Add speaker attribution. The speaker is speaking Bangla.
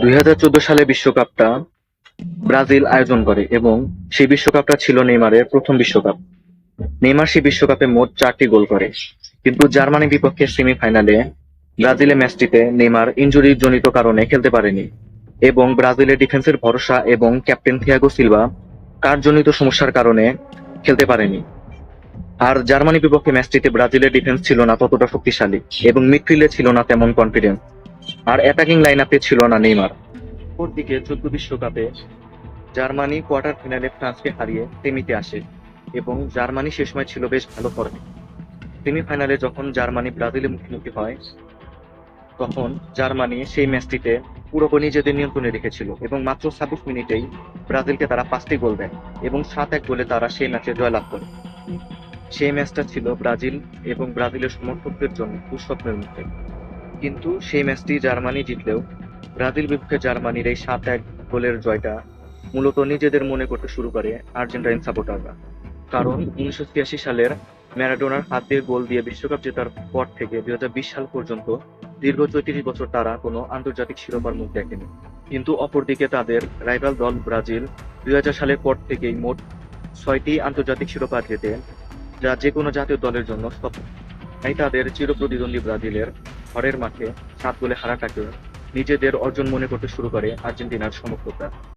Speaker 1: দুই হাজার চোদ্দ সালে বিশ্বকাপটা ব্রাজিল আয়োজন করে এবং সেই বিশ্বকাপটা ছিল নেইমারের প্রথম বিশ্বকাপ। নেইমার সেই বিশ্বকাপে মোট চারটি গোল করে। কিন্তু জার্মানি বিপক্ষে সেমিফাইনালে ব্রাজিলের ম্যাচটিতে নেইমার ইনজুরি জনিত কারণে খেলতে পারেনি এবং ব্রাজিলের ডিফেন্সের ভরসা এবং ক্যাপ্টেন থিয়াগো সিলভা কার্যজনিত সমস্যার কারণে খেলতে পারেনি। আর জার্মানি বিপক্ষে ম্যাচটিতে ব্রাজিলের ডিফেন্স ছিল না ততটা শক্তিশালী এবং মিডফিল্ডে ছিল না তেমন কনফিডেন্স আর অ্যাটাকিং লাইন আপে ছিল না নেইমার। দিকে চোদ্দ বিশ্বকাপে জার্মানি কোয়ার্টার ফাইনালে ফ্রান্সকে হারিয়ে সেমিতে আসে এবং জার্মানি সে সময় ছিল বেশ ভালো ফর্মে সেমিফাইনালে যখন জার্মানি ব্রাজিলের মুখোমুখি হয়, তখন জার্মানি সেই ম্যাচটিতে পুরোপুরি নিজেদের নিয়ন্ত্রণে রেখেছিল এবং মাত্র ছাব্বিশ মিনিটেই ব্রাজিলকে তারা পাঁচটি গোল দেয় এবং সাত এক গোলে তারা সেই ম্যাচে জয়লাভ করে। সেই ম্যাচটা ছিল ব্রাজিল এবং ব্রাজিলের সমর্থকদের জন্য দুঃস্বপ্নের মুখে। কিন্তু সেই ম্যাচটি জার্মানি জিতলেও ব্রাজিল বিপক্ষে জার্মানির এই সাত এক গোলের জয়টা মূলত নিজেদের মনে করতে শুরু করে আর্জেন্টাইন সাপোর্টাররা। কারণ উনিশশো ছিয়াশি সালের ম্যারাডোনার হাত দিয়ে গোল দিয়ে বিশ্বকাপ জেতার পর থেকে দুই হাজার বিশ সাল পর্যন্ত দীর্ঘ চৌত্রিশ বছর তারা কোনো আন্তর্জাতিক শিরোপার মুখ দেখেনি। কিন্তু অপরদিকে তাদের রাইভাল দল ব্রাজিল দুই হাজার সালের পর থেকেই মোট ছয়টি আন্তর্জাতিক শিরোপা জেতে যা যে কোনো জাতীয় দলের জন্য স্বপ্ন তাই তাদের চিরপ্রতিদ্বন্দ্বী ব্রাজিলের ঘরের মাঠে সাত গোলে হারাটাকে নিজেদের অর্জন মনে করতে শুরু করে আর্জেন্টিনার সমর্থকরা।